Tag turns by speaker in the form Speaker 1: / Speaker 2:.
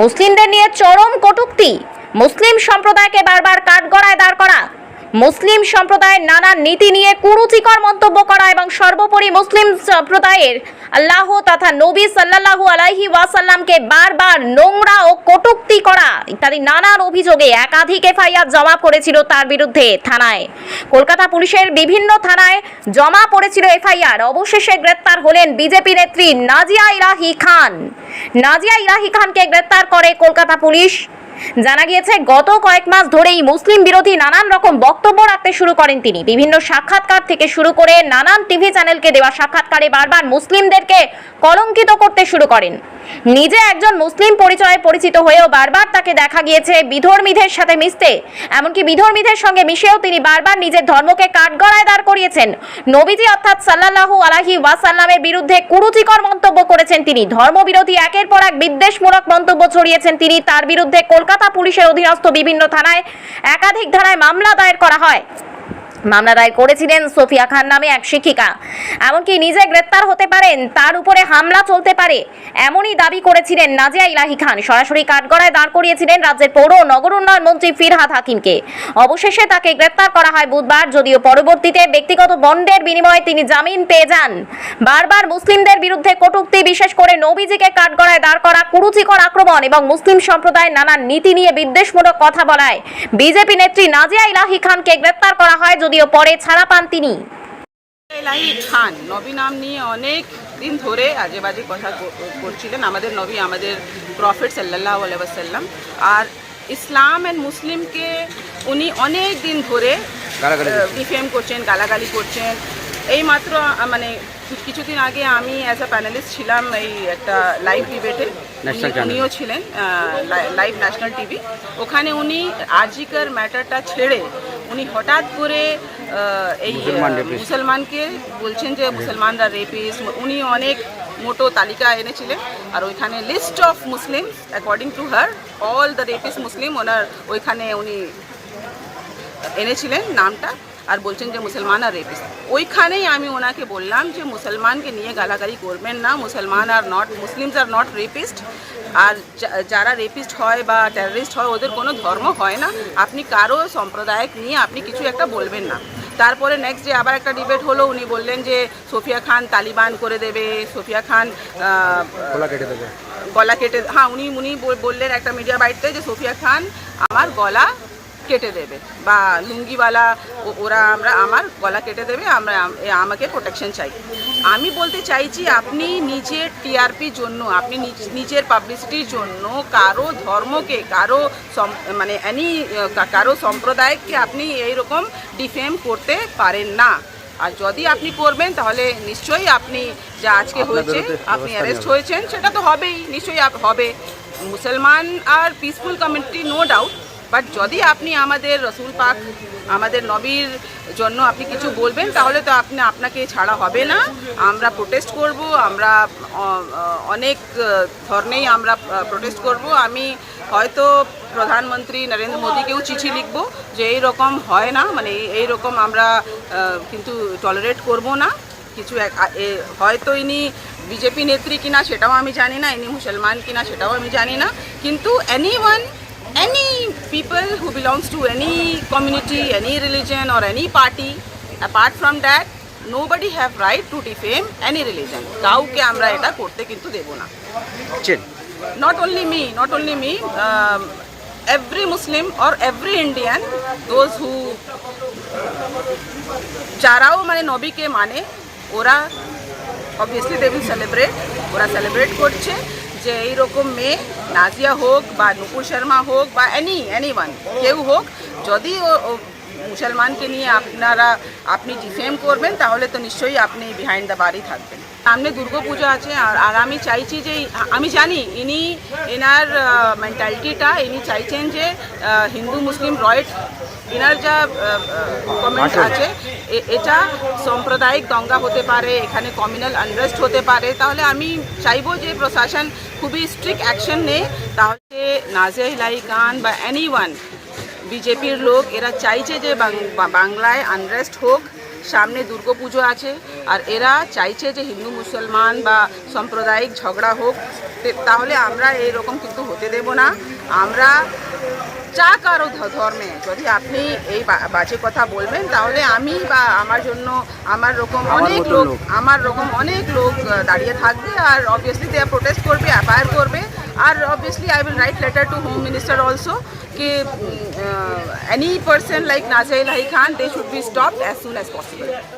Speaker 1: মুসলিমদের নিয়ে চরম কটুক্তি মুসলিম সম্প্রদায়কে বারবার কাঠগড়ায় দাঁড় করা মুসলিম সম্প্রদায়ের নানা নীতি নিয়ে কুরুচিকর মন্তব্য করা এবং সর্বোপরি মুসলিম সম্প্রদায়ের আল্লাহ তথা নবী সাল্লাহু আলাইহি ওয়াসাল্লামকে বারবার নোংরা ও কটুক্তি করা ইত্যাদি নানান অভিযোগে একাধিক এফআইআর জমা পড়েছিল তার বিরুদ্ধে থানায় কলকাতা পুলিশের বিভিন্ন থানায় জমা পড়েছিল এফআইআর অবশেষে গ্রেপ্তার হলেন বিজেপি নেত্রী নাজিয়া ইরাহি খান নাজিয়া ইরাহি খানকে গ্রেপ্তার করে কলকাতা পুলিশ জানা গিয়েছে গত কয়েক মাস ধরেই মুসলিম বিরোধী নানান রকম বক্তব্য রাখতে শুরু করেন তিনি বিভিন্ন সাক্ষাৎকার থেকে শুরু করে নানান টিভি চ্যানেলকে দেওয়া সাক্ষাৎকারে বারবার মুসলিমদেরকে কলঙ্কিত করতে শুরু করেন নিজে একজন মুসলিম পরিচয়ে পরিচিত হয়েও বারবার তাকে দেখা গিয়েছে বিধর্মীদের সাথে মিশতে এমনকি বিধর্মীদের সঙ্গে মিশেও তিনি বারবার নিজের ধর্মকে কাঠগড়ায় দাঁড় করিয়েছেন নবীজি অর্থাৎ সাল্লাল্লাহু আলাহি ওয়াসাল্লামের বিরুদ্ধে কুরুচিকর মন্তব্য করেছেন তিনি ধর্মবিরোধী একের পর এক বিদ্বেষমূলক মন্তব্য ছড়িয়েছেন তিনি তার বিরুদ্ধে কলকাতা কলকাতা পুলিশের অধীনস্থ বিভিন্ন থানায় একাধিক ধারায় মামলা দায়ের করা হয় মামলা দায়ের করেছিলেন সোফিয়া খান নামে এক শিক্ষিকা এমনকি নিজে গ্রেপ্তার হতে পারেন তার উপরে হামলা চলতে পারে এমনই দাবি করেছিলেন নাজিয়া ইলাহি খান সরাসরি কাঠগড়ায় দাঁড় করিয়েছিলেন রাজ্যের পৌর নগর উন্নয়ন মন্ত্রী ফিরহাদ হাকিমকে অবশেষে তাকে গ্রেপ্তার করা হয় বুধবার যদিও পরবর্তীতে ব্যক্তিগত বন্ডের বিনিময়ে তিনি জামিন পেয়ে যান বারবার মুসলিমদের বিরুদ্ধে কটুক্তি বিশেষ করে নবীজিকে কাঠগড়ায় দাঁড় করা কুরুচিকর আক্রমণ এবং মুসলিম সম্প্রদায়ের নানান নীতি নিয়ে বিদ্বেষমূলক কথা বলায় বিজেপি নেত্রী নাজিয়া ইলাহি খানকে গ্রেপ্তার করা হয় যদিও পরে ছাড়া পান তিনি
Speaker 2: খান নবী নাম নিয়ে অনেক দিন ধরে আজে বাজে কথা করছিলেন আমাদের নবী আমাদের প্রফেট সাল্লাহ আলাইসাল্লাম আর ইসলাম অ্যান্ড মুসলিমকে উনি অনেক দিন ধরে ডিফেম করছেন গালাগালি করছেন এই মাত্র মানে কিছুদিন আগে আমি অ্যাজ আ প্যানেলিস্ট ছিলাম এই একটা লাইভ ডিবেটে উনিও ছিলেন লাইভ ন্যাশনাল টিভি ওখানে উনি আজিকার ম্যাটারটা ছেড়ে উনি হঠাৎ করে এই মুসলমানকে বলছেন যে মুসলমানরা রেপিস উনি অনেক মোটো তালিকা এনেছিলেন আর ওইখানে list of Muslim according to her all the rapist Muslim ওনার ওইখানে উনি এনেছিলেন নামটা আর বলছেন যে মুসলমান আর রেপিস্ট ওইখানেই আমি ওনাকে বললাম যে মুসলমানকে নিয়ে গালাগালি করবেন না মুসলমান are not Muslims are not rapist আর যারা রেপিস্ট হয় বা টেররিস্ট হয় ওদের কোনো ধর্ম হয় না আপনি কারো সম্প্রদায়ক নিয়ে আপনি কিছু একটা বলবেন না তারপরে নেক্সট ডে আবার একটা ডিবেট হলো উনি বললেন যে সোফিয়া খান তালিবান করে দেবে সোফিয়া খান গলা কেটে হ্যাঁ উনি উনি বললেন একটা মিডিয়া বাইটতে যে সোফিয়া খান আমার গলা কেটে দেবে বা লুঙ্গিওয়ালা ওরা আমরা আমার গলা কেটে দেবে আমরা আমাকে প্রোটেকশন চাই আমি বলতে চাইছি আপনি নিজের টিআরপির জন্য আপনি নিজের পাবলিসিটির জন্য কারো ধর্মকে কারো মানে এনি কারো সম্প্রদায়কে আপনি এইরকম ডিফেম করতে পারেন না আর যদি আপনি করবেন তাহলে নিশ্চয়ই আপনি যা আজকে হয়েছে আপনি অ্যারেস্ট হয়েছেন সেটা তো হবেই নিশ্চয়ই হবে মুসলমান আর peaceful community no doubt but যদি আপনি আমাদের রসুল পাক আমাদের নবীর জন্য আপনি কিছু বলবেন তাহলে তো আপনি আপনাকে ছাড়া হবে না আমরা প্রোটেস্ট করব আমরা অনেক ধরনেই আমরা প্রোটেস্ট করব আমি হয়তো প্রধানমন্ত্রী নরেন্দ্র মোদীকেও চিঠি লিখব যে এই রকম হয় না মানে এই রকম আমরা কিন্তু টলারেট করব না কিছু হয়তো ইনি বিজেপি নেত্রী কিনা সেটাও আমি জানি না ইনি মুসলমান কিনা সেটাও আমি জানি না কিন্তু any any people who belongs to any community, any religion or any party, apart from that, nobody have right to defame any religion. কাউকে আমরা এটা করতে কিন্তু দেব না
Speaker 3: চেন
Speaker 2: not only me, not only me, um, every Muslim or every Indian, those who যারাও মানে নবীকে মানে ওরা অবভিয়াসলি দে উইল সেলিব্রেট ওরা সেলিব্রেট করছে যে এইরকম মেয়ে নাজিয়া হোক বা নুপুর শর্মা হোক বা এনি এনি ওয়ান কেউ হোক যদি ও মুসলমানকে নিয়ে আপনারা আপনি ডিফেম করবেন তাহলে তো নিশ্চয়ই আপনি বিহাইন্ড দ্য বাড়ি থাকবেন সামনে দুর্গাপুজো আছে আর আর আমি চাইছি যে আমি জানি ইনি এনার মেন্টালিটিটা ইনি চাইছেন যে হিন্দু মুসলিম রয়েট এনার যা কমেন্ট আছে এটা সাম্প্রদায়িক দঙ্গা হতে পারে এখানে কমিউনাল আনরেস্ট হতে পারে তাহলে আমি চাইবো যে প্রশাসন খুবই স্ট্রিক্ট অ্যাকশন নেয় তাহলে নাজে ইলাই গান বা এনি ওয়ান বিজেপির লোক এরা চাইছে যে বাংলায় আনরেস্ট হোক সামনে দুর্গাপুজো আছে আর এরা চাইছে যে হিন্দু মুসলমান বা সাম্প্রদায়িক ঝগড়া হোক তাহলে আমরা এরকম কিন্তু হতে দেব না আমরা চা কারো ধর্মে যদি আপনি এই বাজে কথা বলবেন তাহলে আমি বা আমার জন্য আমার রকম অনেক লোক আমার রকম অনেক লোক দাঁড়িয়ে থাকবে আর অবভিয়াসলি তারা প্রোটেস্ট করবে অ্যাপায়ার করবে Or obviously I will write letter to Home Minister also that uh, any person like Nazia Ilahi Khan, they should be stopped as soon as possible.